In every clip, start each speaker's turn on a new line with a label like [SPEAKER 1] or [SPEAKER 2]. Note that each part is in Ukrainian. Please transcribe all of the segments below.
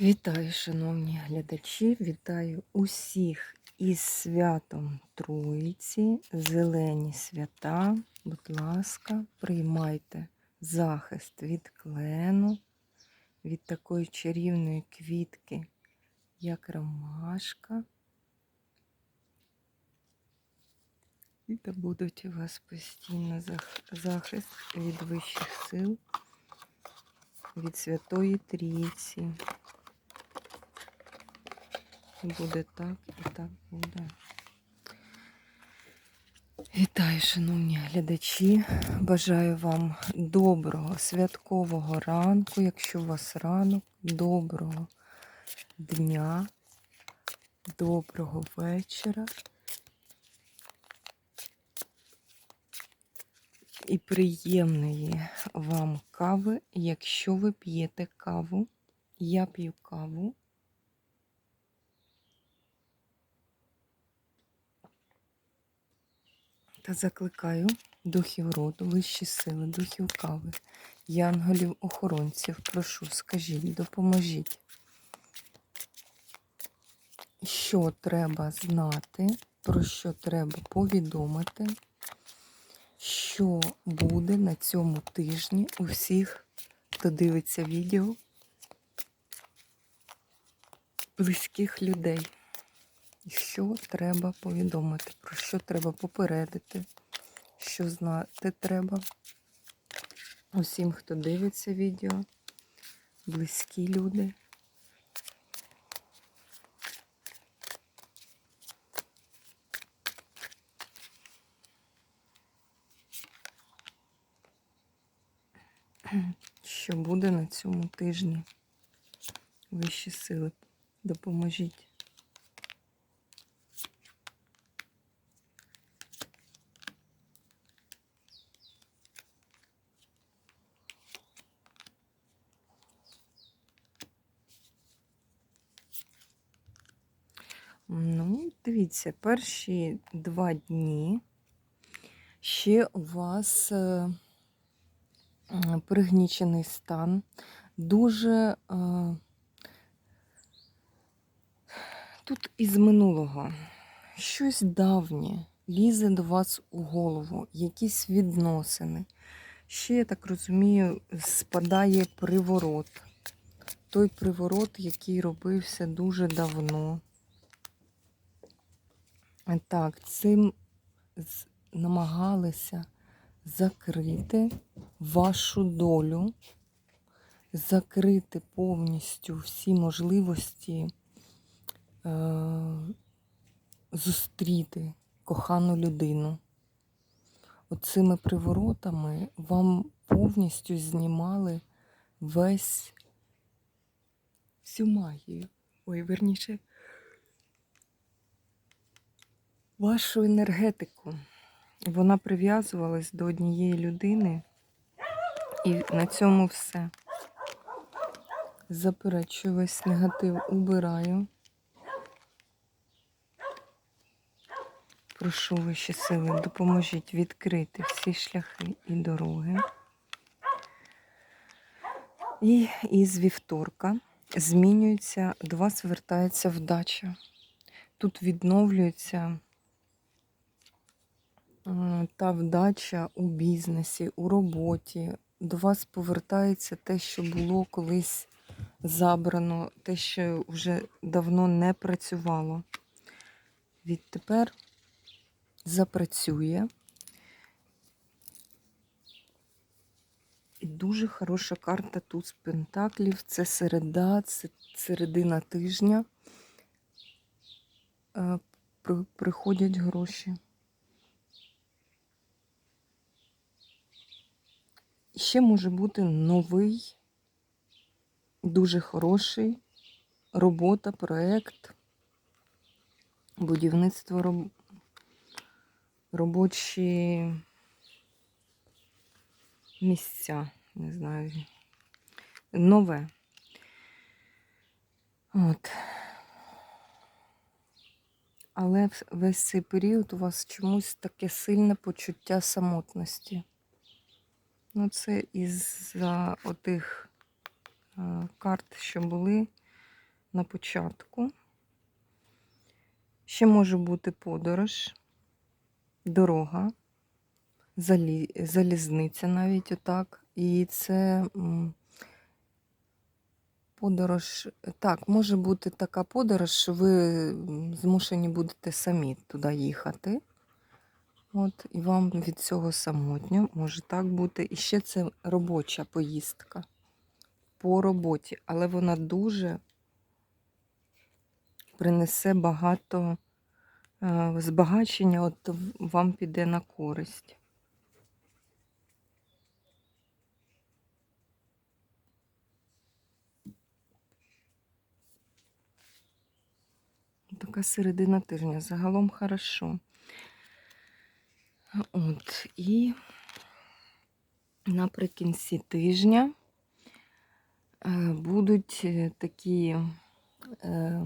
[SPEAKER 1] Вітаю, шановні глядачі! Вітаю усіх із святом Троїці, зелені свята. Будь ласка, приймайте захист від клену, від такої чарівної квітки, як ромашка. І та будуть у вас постійно захист від вищих сил, від Святої Трійці. Буде так і так буде. Вітаю, шановні глядачі. Бажаю вам доброго святкового ранку, якщо у вас ранок, доброго дня, доброго вечора. І приємної вам кави, якщо ви п'єте каву. Я п'ю каву. Та закликаю духів роду, вищі сили, духів кави, янголів охоронців. Прошу, скажіть, допоможіть, що треба знати, про що треба повідомити, що буде на цьому тижні у всіх, хто дивиться відео близьких людей. Що треба повідомити, про що треба попередити, що знати треба усім, хто дивиться відео, близькі люди. Що буде на цьому тижні? Вищі сили, допоможіть. Ну, дивіться, перші два дні ще у вас е, пригнічений стан, дуже е, тут із минулого щось давнє лізе до вас у голову, якісь відносини. Ще, я так розумію, спадає приворот. Той приворот, який робився дуже давно. Так, цим намагалися закрити вашу долю, закрити повністю всі можливості е- зустріти кохану людину. Оцими приворотами вам повністю знімали весь всю магію. Ой, верніше, вашу енергетику. Вона прив'язувалась до однієї людини, і на цьому все. Заперечую весь негатив убираю. Прошу вищі сили, допоможіть відкрити всі шляхи і дороги. І із вівторка змінюється, до вас звертається вдача. Тут відновлюється та вдача у бізнесі, у роботі. До вас повертається те, що було колись забрано, те, що вже давно не працювало. Відтепер запрацює. І дуже хороша карта тут з Пентаклів. Це середа, це середина тижня. Е, при- Приходять гроші. Ще може бути новий, дуже хороший робота, проект, будівництво роб... робочі місця, не знаю, нове. От. Але весь цей період у вас чомусь таке сильне почуття самотності. Ну, це із-за отих е, карт, що були, на початку. Ще може бути подорож, дорога, залі... залізниця навіть отак. І це подорож. Так, може бути така подорож, що ви змушені будете самі туди їхати. От, і вам від цього самотньо може так бути. І ще це робоча поїздка по роботі, але вона дуже принесе багато е, збагачення, от вам піде на користь. Така середина тижня. Загалом хорошо. От, і наприкінці тижня е, будуть е, такі е,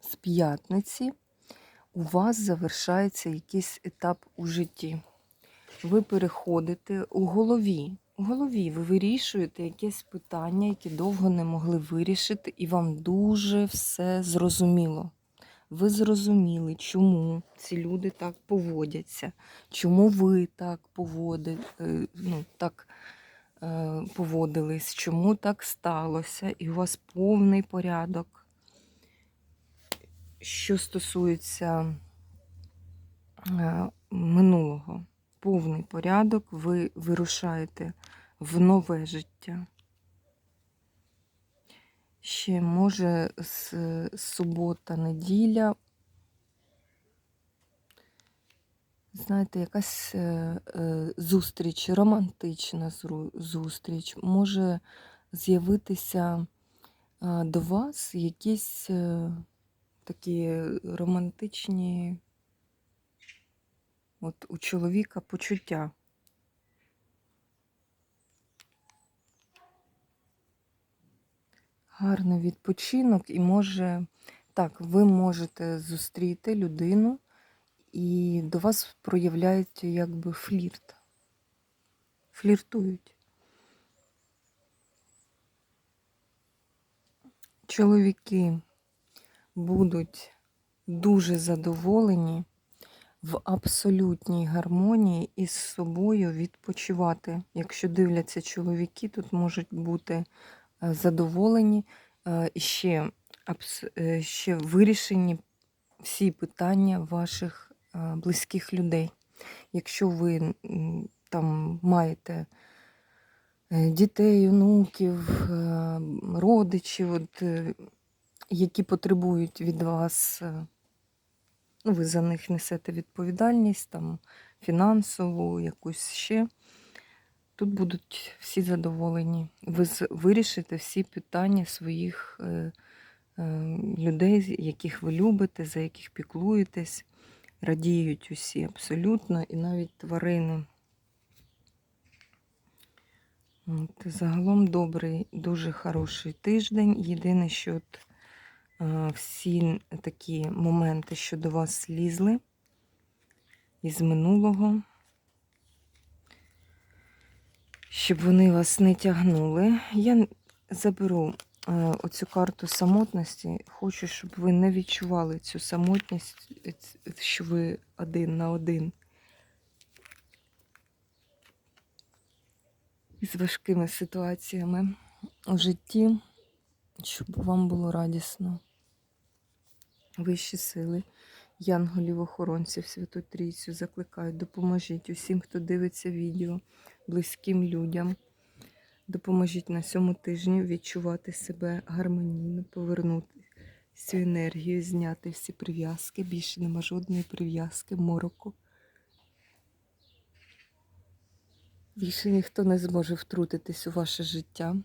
[SPEAKER 1] з п'ятниці. У вас завершається якийсь етап у житті. Ви переходите у голові. У голові ви вирішуєте якесь питання, яке довго не могли вирішити, і вам дуже все зрозуміло. Ви зрозуміли, чому ці люди так поводяться, чому ви так поводи, е, ну, так, е, поводились, чому так сталося, і у вас повний порядок. Що стосується е, минулого, повний порядок, ви вирушаєте в нове життя. Ще може з субота, неділя. Знаєте, якась е, е, зустріч, романтична зустріч, може з'явитися е, до вас якісь такі романтичні от у чоловіка почуття. Гарний відпочинок, і може, так, ви можете зустріти людину, і до вас проявляється якби флірт. Фліртують. Чоловіки будуть дуже задоволені в абсолютній гармонії із собою відпочивати. Якщо дивляться чоловіки, тут можуть бути задоволені е, і ще, е, ще вирішені всі питання ваших близьких людей. Якщо ви там маєте е, дітей, онуків, е, родичів, от, е, які потребують від вас, ну, ви за них несете відповідальність, там, фінансову, якусь ще. Тут будуть всі задоволені. Ви вирішите всі питання своїх е, е, людей, яких ви любите, за яких піклуєтесь. Радіють усі абсолютно, і навіть тварини. От, загалом добрий, дуже хороший тиждень. Єдине, що от, е, всі такі моменти, що до вас лізли із минулого, щоб вони вас не тягнули. Я заберу е, оцю карту самотності. Хочу, щоб ви не відчували цю самотність, е, що ви один на один. Із важкими ситуаціями у житті, щоб вам було радісно. Вищі сили, янголів, охоронців, Святу Трійцю закликають, допоможіть усім, хто дивиться відео, близьким людям. Допоможіть на цьому тижні відчувати себе гармонійно, повернути цю енергію, зняти всі прив'язки. Більше нема жодної прив'язки, мороку. Більше ніхто не зможе втрутитись у ваше життя.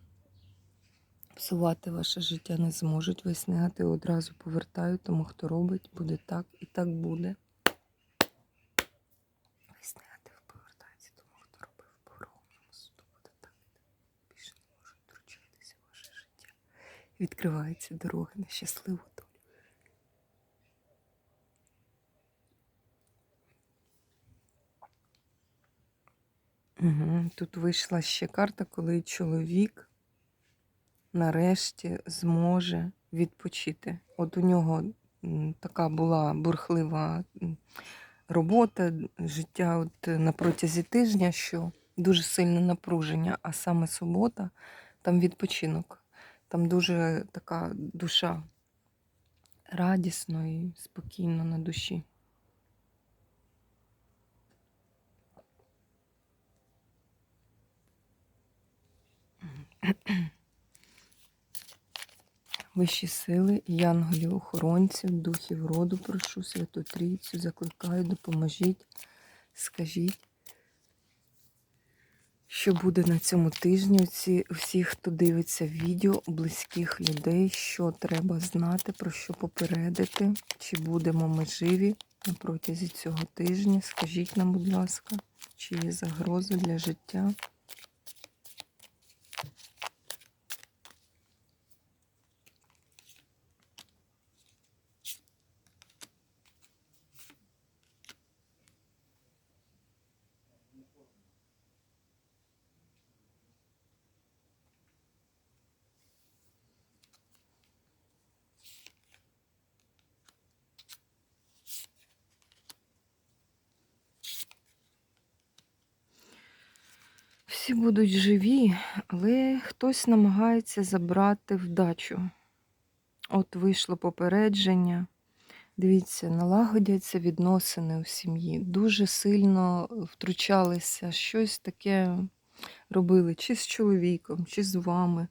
[SPEAKER 1] Псувати ваше життя не зможуть. Весь негатив одразу повертаю, тому хто робить, буде так і так буде. Весь негатив повертається, тому хто робив по Верховному суду, буде так. Більше не можуть втручатися в ваше життя. Відкриваються дороги на щасливу долю. Угу. Тут вийшла ще карта, коли чоловік нарешті зможе відпочити. От у нього така була бурхлива робота, життя от на протязі тижня, що дуже сильне напруження, а саме субота, там відпочинок. Там дуже така душа радісно і спокійно на душі. Вищі сили, янголів, охоронців, духів роду, прошу, Святу Трійцю, закликаю, допоможіть, скажіть, що буде на цьому тижні. Ці, всі, хто дивиться відео, близьких людей, що треба знати, про що попередити, чи будемо ми живі на протязі цього тижня. Скажіть нам, будь ласка, чи є загроза для життя. Всі будуть живі, але хтось намагається забрати вдачу. От вийшло попередження. Дивіться, налагодяться відносини у сім'ї. Дуже сильно втручалися, щось таке робили, чи з чоловіком, чи з вами.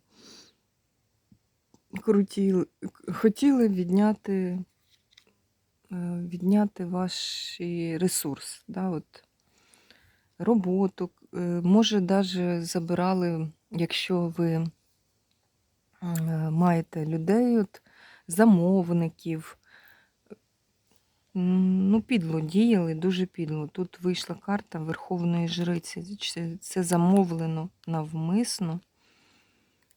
[SPEAKER 1] Крутіли, хотіли відняти, е, відняти ваш ресурс. Да, от, роботу, е, може, навіть забирали, якщо ви е, маєте людей, от, замовників. Ну, підло діяли, дуже підло. Тут вийшла карта Верховної Жриці. Це, це замовлено навмисно,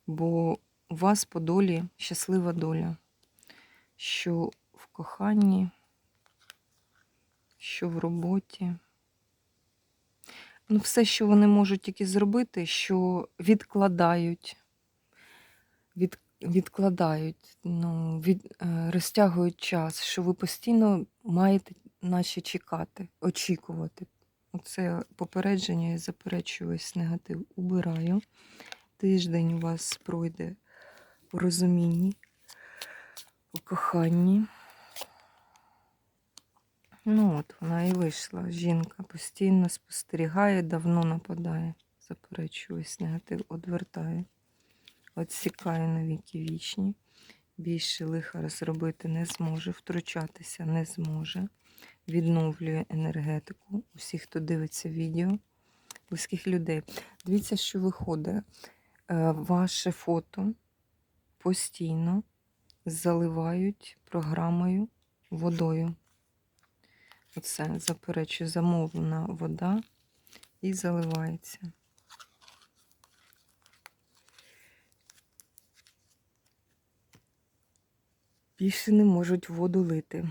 [SPEAKER 1] бо у вас по долі щаслива доля, що в коханні, що в роботі. Ну, все, що вони можуть тільки зробити, що відкладають, від, відкладають, ну, від, е, розтягують час, що ви постійно маєте наче чекати, очікувати. Оце попередження і заперечую весь негатив. Убираю. Тиждень у вас пройде у розумінні, у коханні. Ну от, вона і вийшла. Жінка постійно спостерігає, давно нападає. Заперечую негатив, одвертає, відсікає на віки вічні. Більше лиха зробити не зможе, втручатися не зможе. Відновлює енергетику. Усі, хто дивиться відео, близьких людей. Дивіться, що виходить. Е, Ваше фото постійно заливають програмою водою. Оце, заперечую, замовлена вода і заливається. Більше не можуть воду лити.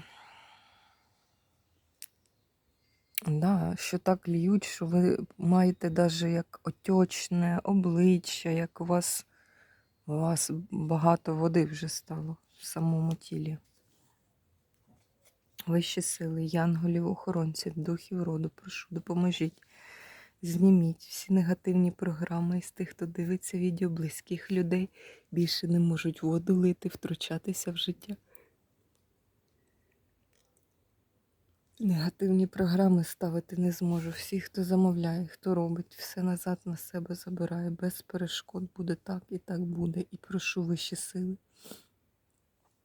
[SPEAKER 1] Да, що так льють, що ви маєте навіть як отечне обличчя, як у вас, у вас багато води вже стало в самому тілі. Вищі сили, янголів, охоронців, духів роду, прошу, допоможіть. Зніміть всі негативні програми із тих, хто дивиться відео близьких людей, більше не можуть воду лити, втручатися в життя. Негативні програми ставити не зможу. Всі, хто замовляє, хто робить, все назад на себе забирає, без перешкод буде так і так буде. І прошу вищі сили.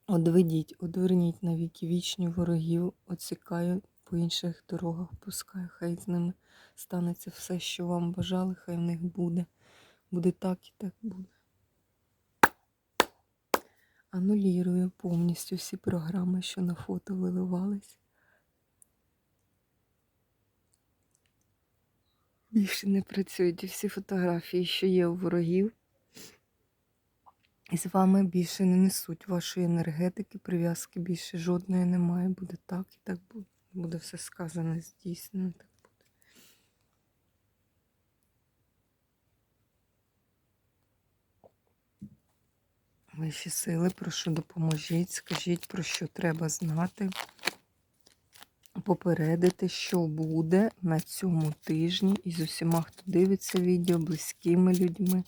[SPEAKER 1] Одведіть, одверніть на віки вічні ворогів, оцікаю по інших дорогах, пускаю, хай з ними станеться все, що вам бажали, хай в них буде. Буде так і так буде. Анулірую повністю всі програми, що на фото виливались. Більше не працюють і всі фотографії, що є у ворогів. І з вами більше не несуть вашої енергетики, прив'язки більше жодної немає. Буде так і так буде. Буде все сказане, здійснено. Так буде. Вищі сили, прошу допоможіть, скажіть, про що треба знати, попередити, що буде на цьому тижні і з усіма, хто дивиться відео, близькими людьми,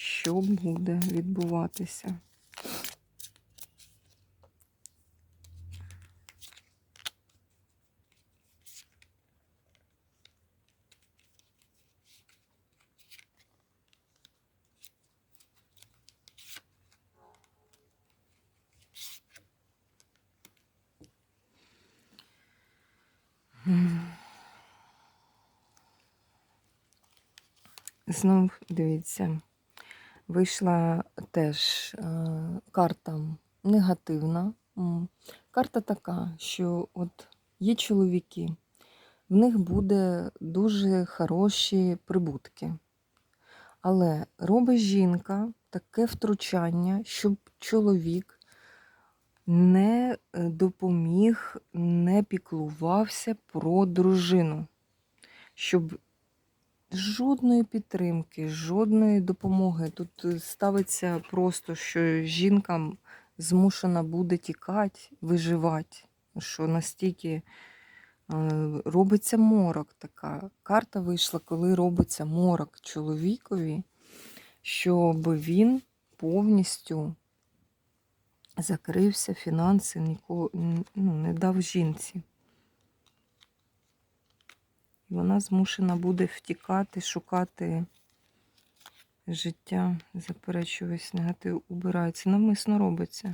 [SPEAKER 1] що буде відбуватися. Знов дивіться, вийшла теж е, карта негативна. Карта така, що от є чоловіки, в них буде дуже хороші прибутки. Але робить жінка таке втручання, щоб чоловік не е, допоміг, не піклувався про дружину, щоб жодної підтримки, жодної допомоги. Тут е, ставиться просто, що жінка змушена буде тікати, виживати, що настільки е, робиться морок така. Карта вийшла, коли робиться морок чоловікові, щоб він повністю закрився, фінанси нікого, ну, не дав жінці. І вона змушена буде втікати, шукати життя, заперечую весь негатив, убирається. Навмисно робиться.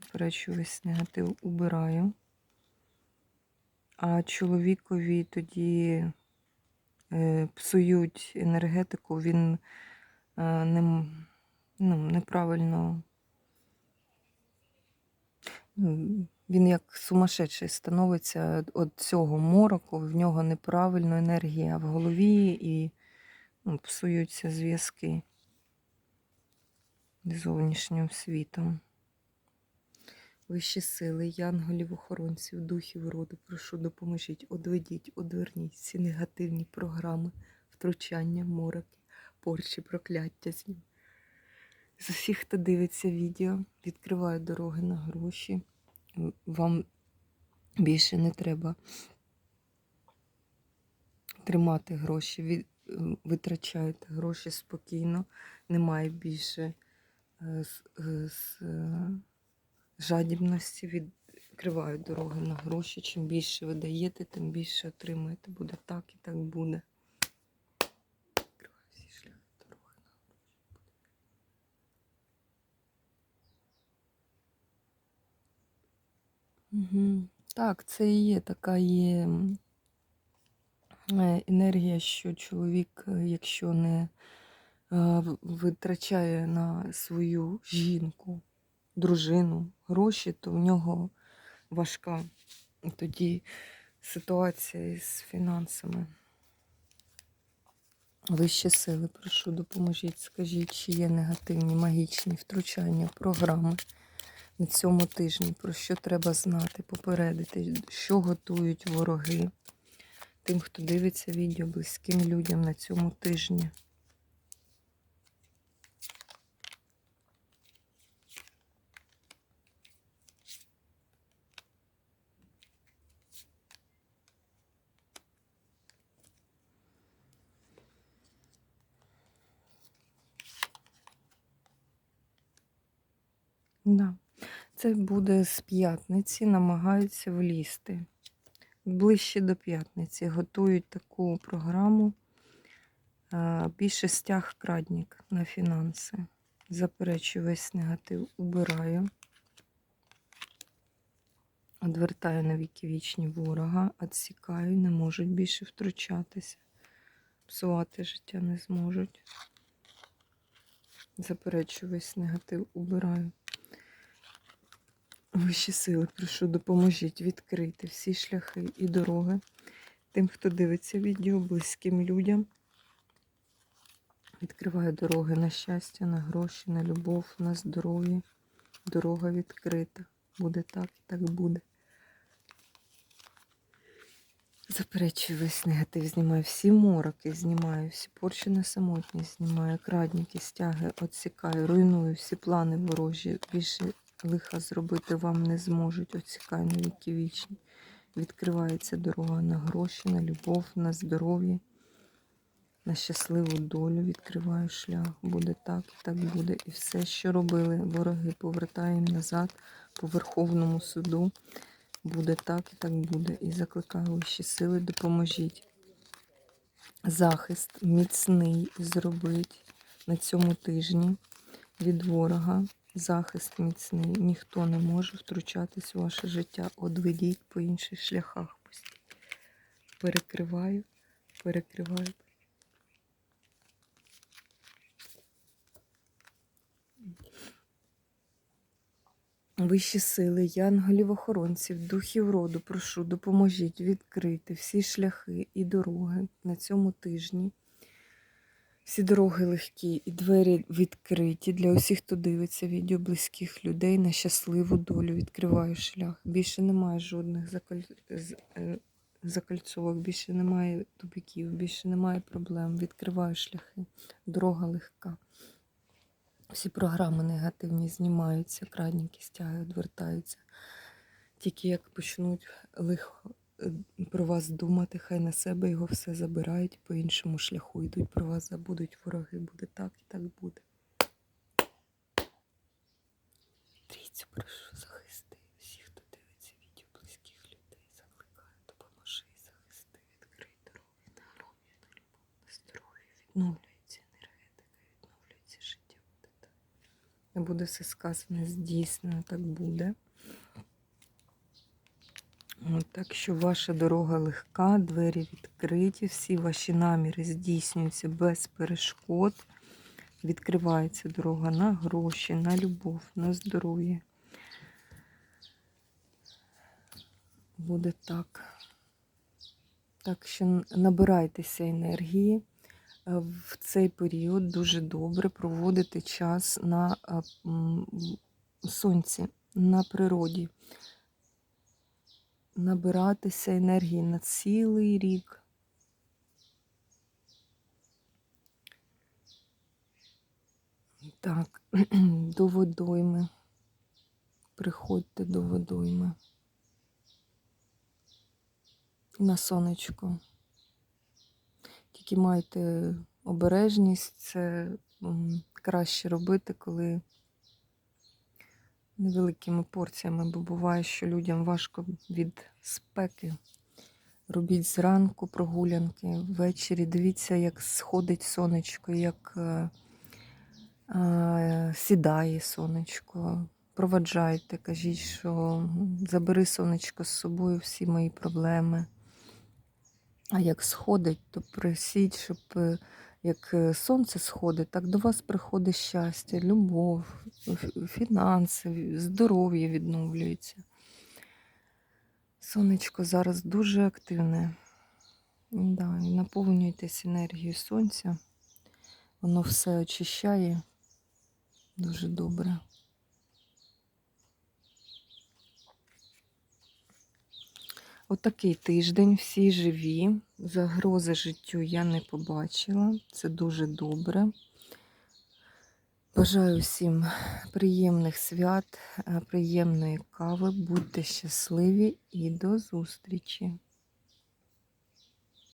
[SPEAKER 1] Заперечую весь негатив, убираю. А чоловікові тоді е, псують енергетику, він е, не, ну, неправильно. Він як сумасшедший становиться від цього мороку, в нього неправильна енергія в голові і ну, псуються зв'язки з зовнішнім світом. Вищі сили, янголів, охоронців, духів роду, прошу, допоможіть, одведіть, одверніть ці негативні програми, втручання, мороки, порчі, прокляття з ним. З усіх, хто дивиться відео, відкриваю дороги на гроші. Вам більше не треба тримати гроші, від- витрачаєте гроші спокійно, немає більше е, з- е, з, е, жадібності, відкриваю дороги на гроші. Чим більше ви даєте, тим більше отримаєте. Буде так і так буде. Відкриваю всі шляхи дороги на Угу. Так, це і є така є е, енергія, що чоловік, е, якщо не е, витрачає на свою жінку, дружину гроші, то в нього важка тоді ситуація з фінансами. Вищі сили, прошу, допоможіть, скажіть, чи є негативні магічні втручання, програми на цьому тижні, про що треба знати, попередити, що готують вороги тим, хто дивиться відео близьким людям на цьому тижні. Да. Це буде з п'ятниці, намагаються влізти. Ближче до п'ятниці готують таку програму. Більше стяг крадник на фінанси. Заперечую весь негатив, убираю. Одвертаю на віки вічні ворога, відсікаю, не можуть більше втручатися. Псувати життя не зможуть. Заперечую весь негатив, убираю. Вищі сили, прошу, допоможіть відкрити всі шляхи і дороги тим, хто дивиться відео, близьким людям. Відкриваю дороги на щастя, на гроші, на любов, на здоров'я. Дорога відкрита. Буде так і так буде. Заперечую весь негатив, знімаю всі мороки, знімаю всі порчі на самотність, знімаю крадніки, стяги, отсікаю, руйную всі плани ворожі. Більше лиха зробити вам не зможуть. Отсікаю на віки вічні. Відкривається дорога на гроші, на любов, на здоров'я, на щасливу долю. Відкриваю шлях. Буде так, і так буде. І все, що робили вороги, повертаємо назад по Верховному суду. Буде так і так буде. І закликаю вищі сили, допоможіть. Захист міцний зробить на цьому тижні від ворога. Захист міцний. Ніхто не може втручатись у ваше життя. Одведіть по інших шляхах. Перекриваю, перекриваю. Вищі сили, янголів-охоронців, духів роду, прошу, допоможіть відкрити всі шляхи і дороги на цьому тижні. Всі дороги легкі і двері відкриті для усіх, хто дивиться відео близьких людей на щасливу долю. Відкриваю шлях. Більше немає жодних закаль... е, закальцовок, більше немає тупіків, більше немає проблем. Відкриваю шляхи. Дорога легка. Всі програми негативні знімаються, крадніки стяги відвертаються. Тільки як почнуть лихо про вас думати, хай на себе його все забирають, по іншому шляху йдуть, про вас забудуть вороги. Буде так і так буде. Трійцю прошу захисти всіх, хто дивиться відео близьких людей, закликаю, допоможи, захисти, відкрий дороги на гроші, на любов, здоров'я, відновлюється енергетика, відновлюється життя. Буде так. Не буде все сказане, здійснено, так буде. Так що ваша дорога легка, двері відкриті, всі ваші наміри здійснюються без перешкод. Відкривається дорога на гроші, на любов, на здоров'я. Буде так. Так що набирайтеся енергії. Е, В цей період дуже добре проводити час на е, сонці, на природі. Набиратися енергії на цілий рік. Так, до водойми. Приходьте до водойми. На сонечко. Тільки майте обережність, це краще робити, коли невеликими порціями, бо буває, що людям важко від спеки. Робіть зранку прогулянки, ввечері дивіться, як сходить сонечко, як е, е, сідає сонечко. Проваджайте, кажіть, що забери сонечко з собою всі мої проблеми. А як сходить, то просіть, щоб е, як е, сонце сходить, так до вас приходить щастя, любов, фінанси, здоров'я відновлюється. Сонечко зараз дуже активне. Да, наповнюйтесь енергією сонця. Воно все очищає дуже добре. Отакий тиждень, всі живі. Загрози життю я не побачила. Це дуже добре. Бажаю всім приємних свят, е, приємної кави. Будьте щасливі і до зустрічі!